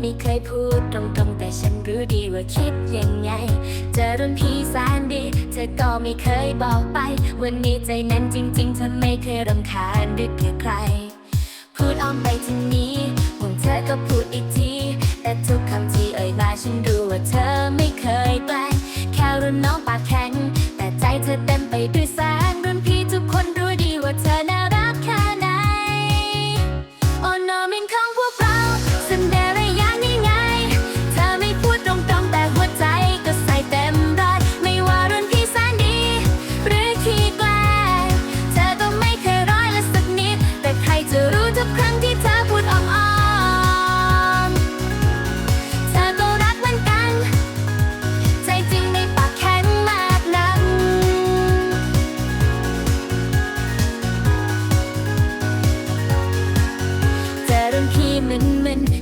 ไม่เคยพูดตรงๆ แต่ฉันรู้ดีว่าคิดยังไง เจอรุ่นพี่แสนดี เธอก็ไม่เคยบอกไป วันนี้ใจนั้นจริงๆเธอไม่เคยรำคาญหรือเกลียดใคร พูดอ้อมไปทีนี้ห่วงเธอก็พูดอีกที แต่ทุกคำที่เอ่ยมาฉันรู้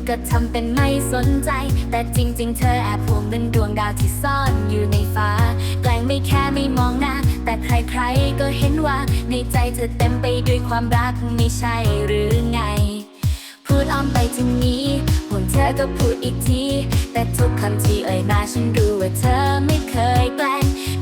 ก็ทำเป็นไม่สนใจ แต่จริง ๆ เธอแอบห่วงเป็นดวงดาวที่ซ่อนอยู่ในฟ้า แกล้งไม่แค่ไม่มองหน้า แต่ใครๆก็เห็นว่า ในใจเธอเต็มไปด้วยความรักไม่ใช่หรือไง พูดอ้อมไปทางนี้ห่วงเธอก็พูดอีกที แต่ทุกคำที่เอ่ยมาฉันรู้ว่าเธอไม่เคยแกล้งแค่รุ่นน้อง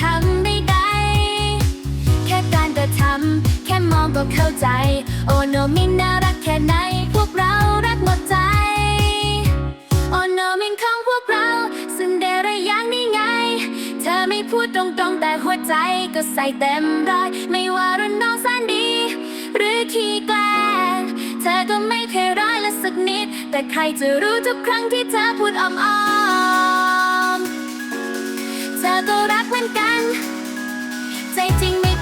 คำใดๆแค่การกระทำแค่มองก็เข้าใจ โอโนมินน่ารักแค่ไหน พวกเรารักหมดใจ โอโนมินของพวกเราสันเดย์ระย่างนี้ไง เธอไม่พูดตรงๆ แต่หัวใจก็ใส่เต็มร้อยไม่ว่ารุ่นน้องแสนดี หรือขี้แกล้งเธอก็ไม่เคยร้ายละสักนิด แต่ใครจะรู้ทุกครั้งที่เธอพูดอ้อมๆ ธอก็รักเหมือนกัน ใจจริงไม่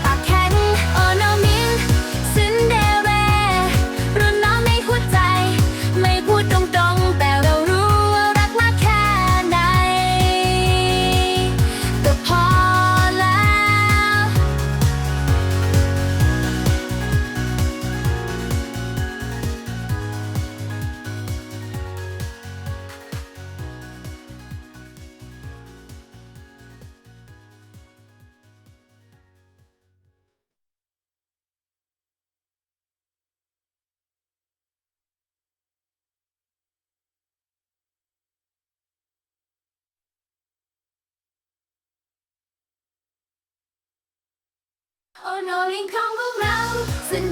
โอ้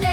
โ